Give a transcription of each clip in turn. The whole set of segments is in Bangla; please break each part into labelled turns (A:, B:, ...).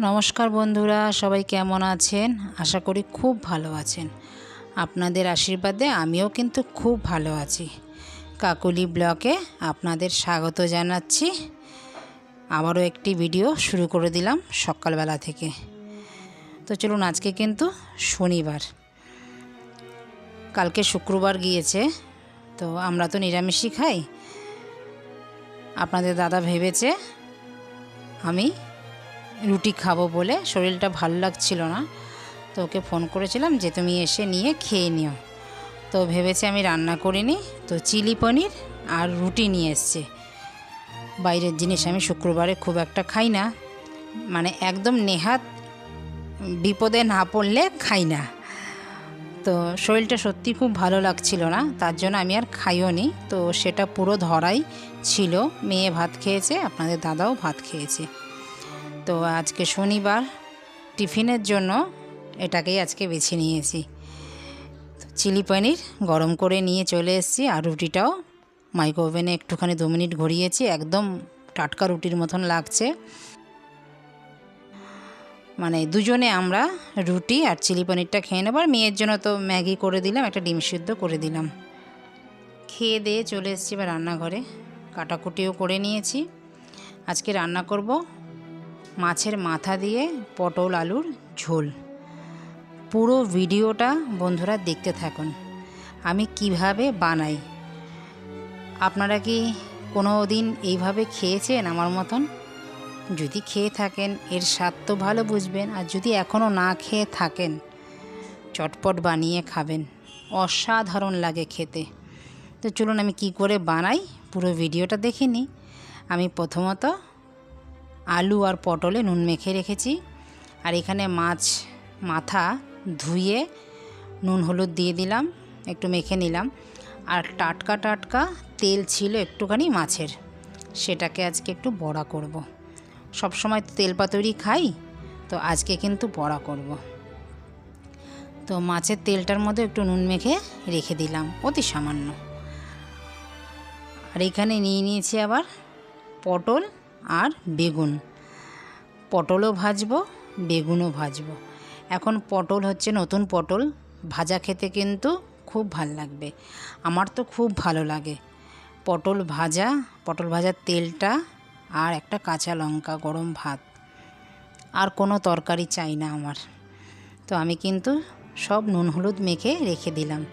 A: নমস্কার বন্ধুরা, সবাই কেমন আছেন? আশা করি খুব ভালো আছেন। আপনাদের আশীর্বাদে আমিও কিন্তু খুব ভালো আছি। কাকুলি ব্লকে আপনাদের স্বাগত জানাচ্ছি। আবারও একটি ভিডিও শুরু করে দিলাম সকালবেলা থেকে। তো চলুন, আজকে কিন্তু শনিবার। কালকে শুক্রবার গিয়েছে, তো আমরা তো নিরামিষই খাই। আপনাদের দাদা ভেবেছে আমি রুটি খাব বলে শরীরটা ভালো লাগছিল না। তো ওকে ফোন করেছিলাম যে, তুমি এসে নিয়ে খেয়ে নিও। তো ভেবেছে আমি রান্না করিনি তো চিলি পনির আর রুটি নিয়ে এসছে। বাইরের জিনিস আমি শুক্রবারে খুব একটা খাই না। মানে একদম নেহাত বিপদে না পড়লে খাই না। তো শরীরটা সত্যি খুব ভালো লাগছিল না, তার জন্য আমি আর খাইও নি। তো সেটা পুরো ধরাই ছিল। মেয়ে ভাত খেয়েছে, আপনাদের দাদাও ভাত খেয়েছে। তো আজকে শনিবার টিফিনের জন্য এটাকেই আজকে বেছে নিয়েছি। চিলি পনির গরম করে নিয়ে চলে এসেছি আর রুটিটাও মাইক্রো ওভেনে একটুখানি দু মিনিট ঘুরিয়েছি, একদম টাটকা রুটির মতন লাগছে। মানে দুজনে আমরা রুটি আর চিলি পনিরটা খেয়ে নেব আর মেয়ের জন্য তো ম্যাগি করে দিলাম, একটা ডিম সিদ্ধ করে দিলাম। খেয়ে দিয়ে চলে এসেছি এবার রান্নাঘরে, কাটাকুটিও করে নিয়েছি। আজকে রান্না করব মাছের মাথা দিয়ে পটল আলুর ঝোল। পুরো ভিডিওটা বন্ধুরা দেখতে থাকুন। আমি কীভাবে বানাই? আপনারা কি কোনো দিন এইভাবে খেয়েছেন আমার মতন? যদি খেয়ে থাকেন, এর স্বাদ তো ভালো বুঝবেন। আর যদি এখনও না খেয়ে থাকেন, চটপট বানিয়ে খাবেন। অসাধারণ লাগে খেতে। তো চলুন আমি কি করে বানাই? পুরো ভিডিওটা দেখে নিই। আমি প্রথমত আলু আর পটলে নুন মেখে রেখেছি আর এখানে মাছ মাথা ধুয়ে নুন হলুদ দিয়ে দিলাম, একটু মেখে নিলাম আর টাটকা টাটকা তেল ছিল একটুখানি মাছের, সেটাকে আজকে একটু বড়া করব। সব সময় তো তেল পাতুরি খাই, তো আজকে কিন্তু বড়া করব। তো মাছের তেলটার মধ্যে একটু নুন মেখে রেখে দিলাম, অতি সামান্য আর এখানে নিয়ে নিয়েছি আবার পটল আর বেগুন। পটলও ভাজবো, বেগুনও ভাজবো। এখন পটল হচ্ছে নতুন পটল। ভাজা খেতে কিন্তু খুব ভালো লাগবে। আমার তো খুব ভালো লাগে। পটল ভাজা, পটল ভাজার তেলটা আর একটা কাঁচা লঙ্কা গরম ভাত। আর কোনো তরকারি চাই না আমার। তো আমি কিন্তু সব নুন হলুদ মেখে রেখে দিলাম।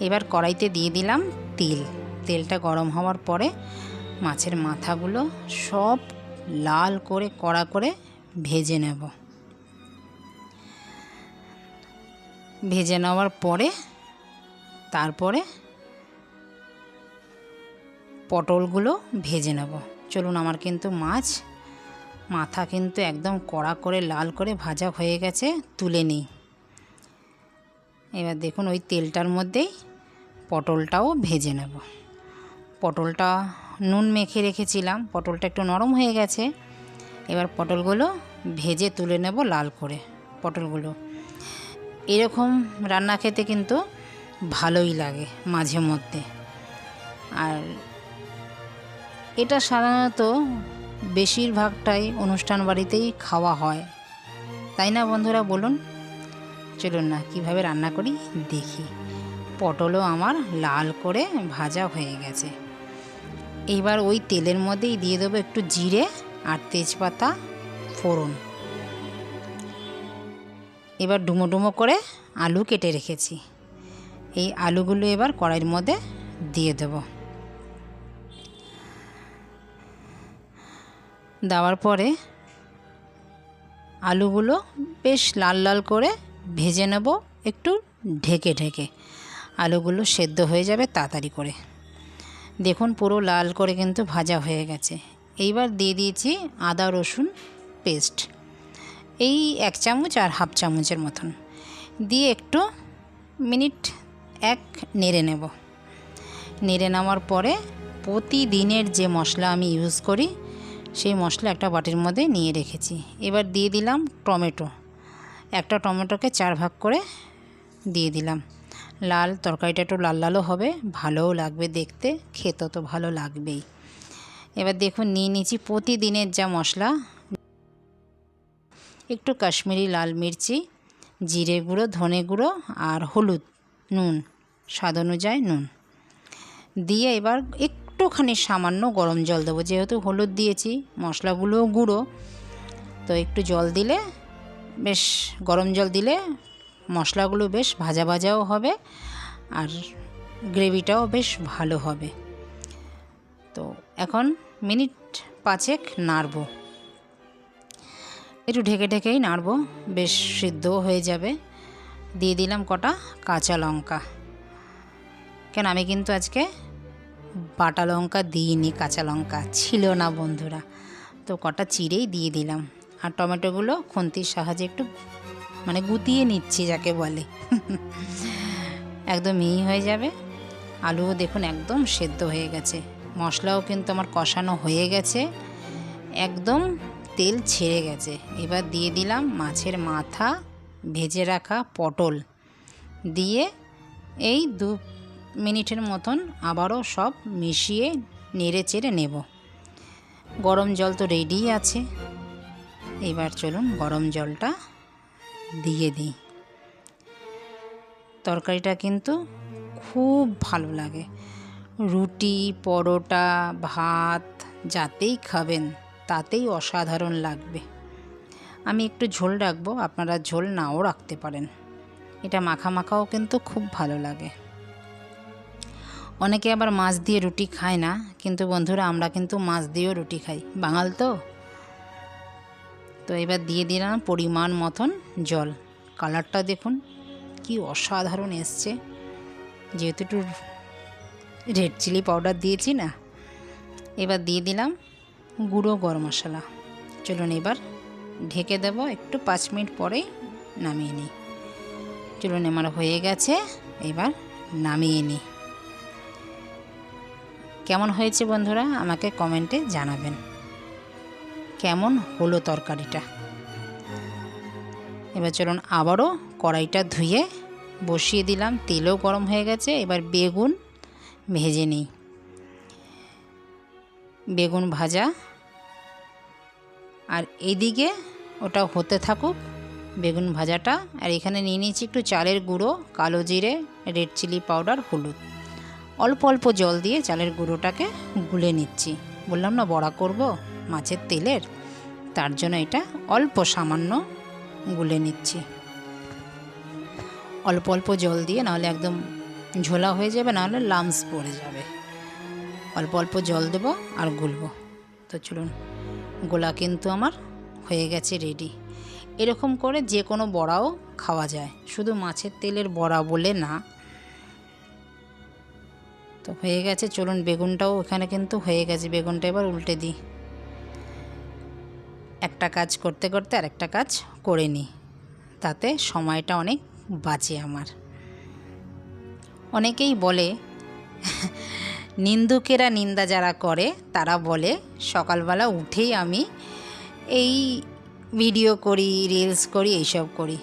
A: এবার কড়াইতে দিয়ে দিলাম তেল। তেলটা গরম হওয়ার পরে মাছের মাথাগুলো সব লাল করে, কড়া করে ভেজে নেব। ভেজে নেওয়ার পরে তারপরে পটলগুলো ভেজে নেব। চলুন, আমার কিন্তু মাছ, মাথা কিন্তু একদম কড়া করে, লাল করে ভাজা হয়ে গেছে, তুলে নিই। এবার দেখুন, ওই তেলটার মধ্যেই পটলটাও ভেজে নেব। পটলটা নুন মেখে রেখেছিলাম, পটলটা একটু নরম হয়ে গেছে। এবার পটলগুলো ভেজে তুলে নেব লাল করে পটলগুলো। এরকম রান্না খেতে কিন্তু ভালোই লাগে মাঝে মধ্যে। আর এটা সাধারণত বেশিরভাগটাই অনুষ্ঠান বাড়িতেই খাওয়া হয়। তাই না বন্ধুরা বলুন? চলুন না, কীভাবে রান্না করি দেখি। পটলও আমার লাল করে ভাজা হয়ে গেছে। এইবার ওই তেলের মধ্যেই দিয়ে দেবো একটু জিরে আর তেজপাতা, ফোড়ন। এবার ডুমো ডুমো করে আলু কেটে রেখেছি। এই আলুগুলো এবার কড়াইয়ের মধ্যে দিয়ে দেব। দেওয়ার পরে আলুগুলো বেশ লাল লাল করে ভেজে নেব, একটু ঢেকে ঢেকে। আলুগুলো সেদ্ধ হয়ে যাবে তাড়াতাড়ি করে। দেখুন পুরো লাল করে কিন্তু ভাজা হয়ে গেছে। এইবার দিয়ে দিয়েছি আদা, রসুন পেস্ট। এই এক চামচ আর হাফ চামচের মতন। দিয়ে একটু মিনিট এক নেড়ে নেব। নেড়ে নেওয়ার পরে প্রতিদিনের যে মশলা আমি ইউজ করি, সেই মশলা একটা বাটির মধ্যে নিয়ে রেখেছি। এবার দিয়ে দিলাম টমেটো। একটা টমেটোকে চার ভাগ করে দিয়ে দিলাম। লাল তরকারিটা একটু লাল লালও হবে, ভালোও লাগবে দেখতে, খেতে তো ভালো লাগবেই। এবার দেখুন, নিয়ে নিয়েছি প্রতিদিনের যা মশলা। একটু কাশ্মীরি লাল মির্চি, জিরে গুঁড়ো, ধনে গুঁড়ো আর হলুদ, নুন, স্বাদ অনুযায়ী নুন। দিয়ে এবার একটুখানি সামান্য গরম জল দেবো, যেহেতু হলুদ দিয়েছি, মশলাগুলোও গুঁড়ো। তো একটু জল দিলে, বেশ গরম জল দিলে মশলাগুলো বেশ ভাজা ভাজাও হবে আর গ্রেভিটাও বেশ ভালো হবে। তো এখন মিনিট পাঁচেক নাড়বো। একটু ঢেকে ঢেকেই নাড়বো, বেশ সিদ্ধও হয়ে যাবে। দিয়ে দিলাম কটা কাঁচা লঙ্কা। কেন, আমি কিন্তু আজকে বাটা লঙ্কা দিইনি, কাঁচা লঙ্কা ছিল না বন্ধুরা। তো কটা চিড়েই দিয়ে দিলাম। আর টমেটোগুলো খুন্তির সাহায্যে একটু মানে গুতিয়ে নিচ্ছি যাকে বলে। একদম মিহি হয়ে যাবে। আলুও দেখুন একদম সেদ্ধ হয়ে গেছে। মশলাও কিন্তু আমার কষানো হয়ে গেছে। একদম তেল ছেড়ে গেছে। এবার দিয়ে দিলাম মাছের মাথা, ভেজে রাখা পটল। দিয়ে এই দু মিনিটের মতন আবারও সব মিশিয়ে নেড়ে চেড়ে নেব। গরম জল তো রেডিই আছে। এবার চলুন গরম জলটা দিয়ে দিই। তরকারিটা কিন্তু খুব ভালো লাগে। রুটি, পরোটা, ভাত, যাতেই খাবেন, তাতেই অসাধারণ লাগবে। আমি একটু ঝোল রাখব, আপনারা ঝোল নাও রাখতে পারেন। এটা মাখা মাখাও কিন্তু খুব ভালো লাগে। অনেকে আবার মাছ দিয়ে রুটি খায় না, কিন্তু বন্ধুরা, আমরা কিন্তু মাছ দিয়েও রুটি খাই। বাঙাল তো? তো এবার দিয়ে দিলাম পরিমাণ মতন জল। কালারটা দেখুন, কি অসাধারণ এসছে। যেহেতু একটু রেড চিলি পাউডার দিয়েছি না, এবার দিয়ে দিলাম গুঁড়ো গরম মশলা। চলুন এবার ঢেকে দেবো, একটু পাঁচ মিনিট পরেই নামিয়ে নিই। চলুন আমার হয়ে গেছে, এবার নামিয়ে নিই। কেমন হয়েছে বন্ধুরা, আমাকে কমেন্টে জানাবেন। কেমন হলো তরকারিটা? এবার চলুন আবারও কড়াইটা ধুয়ে বসিয়ে দিলাম। তেলও গরম হয়ে গেছে, এবার বেগুন ভেজে নিই। বেগুন ভাজা। আর এদিকে ওটা হতে থাকুক বেগুন ভাজাটা। আর এখানে নিয়ে নিয়েছি একটু চালের গুঁড়ো, কালো জিরে, রেড চিলি পাউডার, হলুদ। অল্প অল্প জল দিয়ে চালের গুঁড়োটাকে গুলে নিচ্ছি। বললাম, না, বড়া করব? মাছের তেলের। তার জন্য এটা অল্প সামান্য গুলে নিচ্ছি। অল্প অল্প জল দিয়ে নাহলে একদম ঝোলা হয়ে যাবে, নাহলে লামস পড়ে যাবে। অল্প অল্প জল দেব আর গুলবো। তো চলুন, গোলা কিন্তু আমার হয়ে গেছে রেডি এরকম করে যে কোনো বড়াও খাওয়া যায়। শুধু মাছের তেলের বড়া বলে না। তো হয়ে গেছে, চলুন বেগুনটাও এখানে কিন্তু হয়ে গেছে। বেগুনটা এবার উল্টে দিই। একটা কাজ করতে করতে আরেকটা কাজ করে নিই। তাতে সময়টা অনেক বাঁচে আমার। অনেকেই বলে, নিন্দুকেরা নিন্দা যারা করে, তারা বলে, সকালবেলা উঠেই আমি এই ভিডিও করি, রিলস করি, এইসব করি।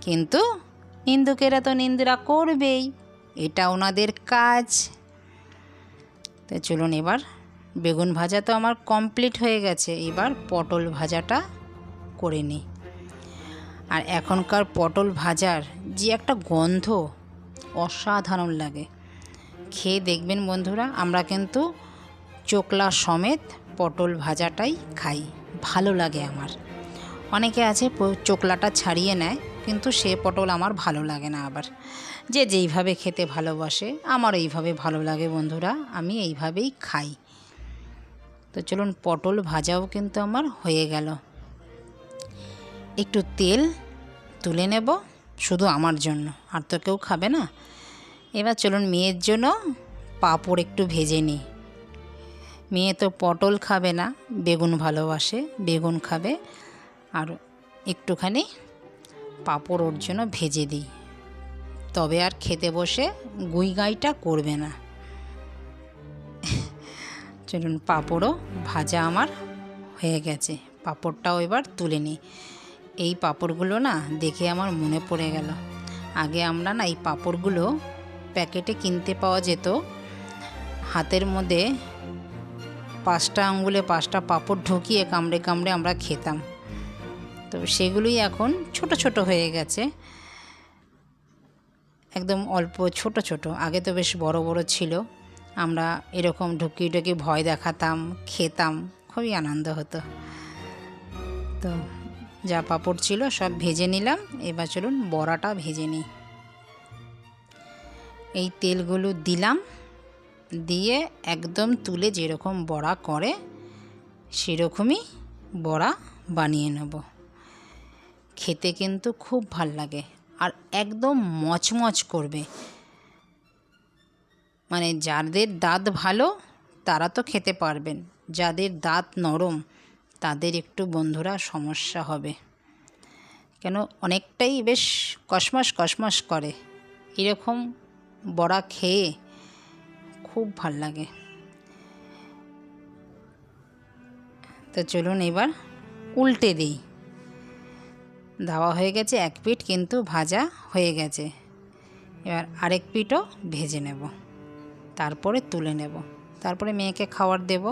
A: কিন্তু নিন্দুকেরা তো নিন্দুরা করবেই, এটা ওনাদের কাজ। তো চলুন এবার বেগুন ভাজা তো আমার কমপ্লিট হয়ে গেছে, এবার পটল ভাজাটা করে নিই। আর এখনকার পটল ভাজার যে একটা গন্ধ অসাধারণ লাগে। খেয়ে দেখবেন বন্ধুরা, আমরা কিন্তু চোকলা সমেত পটল ভাজাটাই খাই, ভালো লাগে আমার। অনেকে আছে চোকলাটা ছাড়িয়ে নেয়, কিন্তু সে পটল আমার ভালো লাগে না আবার। যে যেইভাবে খেতে ভালোবাসে আমার এইভাবে ভালো লাগে বন্ধুরা, আমি এইভাবেই খাই। তো চলুন পটল ভাজাও কিন্তু আমার হয়ে গেল। একটু তেল তুলে নেব শুধু আমার জন্য, আর তো কেউ খাবে না। এবার চলুন মেয়ের জন্য পাঁপড় একটু ভেজে নিই। মেয়ে তো পটল খাবে না, বেগুন ভালোবাসে, বেগুন খাবে, আর একটুখানি পাঁপড় ওর জন্য ভেজে দিই। তবে আর খেতে বসে গুই গাইটা করবে না। চলুন, পাঁপড়ও ভাজা আমার হয়ে গেছে। পাঁপড়টাও এবার তুলে নিই। এই পাঁপড়গুলো না দেখে আমার মনে পড়ে গেল। আগে আমরা না এই পাঁপড়গুলো প্যাকেটে কিনতে পাওয়া যেত। হাতের মধ্যে পাঁচটা আঙ্গুলে পাঁচটা পাঁপড় ঢুকিয়ে কামড়ে কামড়ে আমরা খেতাম। তো সেগুলোই এখন ছোট ছোট হয়ে গেছে। একদম অল্প ছোট ছোট। আগে তো বেশ বড় বড় ছিল। আমরা এরকম ঢুকিয়ে ঢুকিয়ে ভয় দেখাতাম, খেতাম, খুবই আনন্দ হতো। তো যা পাঁপড় ছিল সব ভেজে নিলাম, এবার চলুন বড়াটা ভেজে নিই। এই তেলগুলো দিলাম, দিয়ে একদম তুলে যেরকম বড়া করে সেরকমই বড়া বানিয়ে নেব। খেতে কিন্তু খুব ভালো লাগে, আর একদম মচমচ করবে। মানে যাদের দাঁত ভালো, তারা তো খেতে পারবেন। যাদের দাঁত নরম, তাদের একটু বন্ধুরা সমস্যা হবে। কেন? অনেকটাই বেশ কসমস কসমস করে। এরকম বড়া খেয়ে খুব ভালো লাগে। তো চলুন এবার উল্টে দিই। দেওয়া হয়ে গেছে এক পিঠ, কিন্তু ভাজা হয়ে গেছে। এবার আরেক পিঠও ভেজে নেব। তারপরে তুলে নেব। তারপরে মেয়েকে খাবার দেব।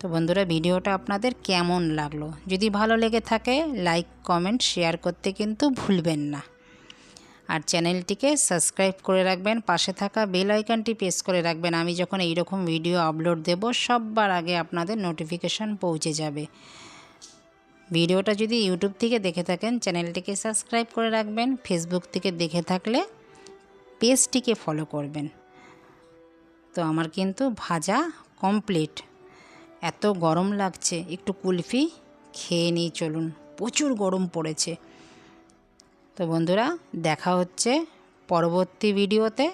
A: তো বন্ধুরা, ভিডিওটা আপনাদের কেমন লাগল? যদি ভালো লেগে থাকে লাইক কমেন্ট শেয়ার করতে কিন্তু ভুলবেন না। আর চ্যানেলটিকে সাবস্ক্রাইব করে রাখবেন, পাশে থাকা বেল আইকনটি প্রেস করে রাখবেন। আমি যখন এই রকম ভিডিও আপলোড দেব, সববার আগে আপনাদের নোটিফিকেশান পৌঁছে যাবে। ভিডিওটা যদি ইউটিউব থেকে দেখে থাকেন, চ্যানেলটিকে সাবস্ক্রাইব করে রাখবেন। ফেসবুক থেকে দেখে থাকলে পেজটিকে ফলো করবেন। তো আমার কিন্তু ভাজা কমপ্লিট এত গরম লাগছে, একটু কুলফি খেয়ে নিই, চলুন। প্রচুর গরম পড়েছে। তো বন্ধুরা, দেখা হচ্ছে পরবর্তী ভিডিওতে।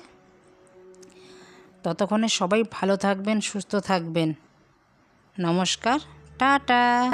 A: ততক্ষণে সবাই ভালো থাকবেন, সুস্থ থাকবেন। নমস্কার, টাটা।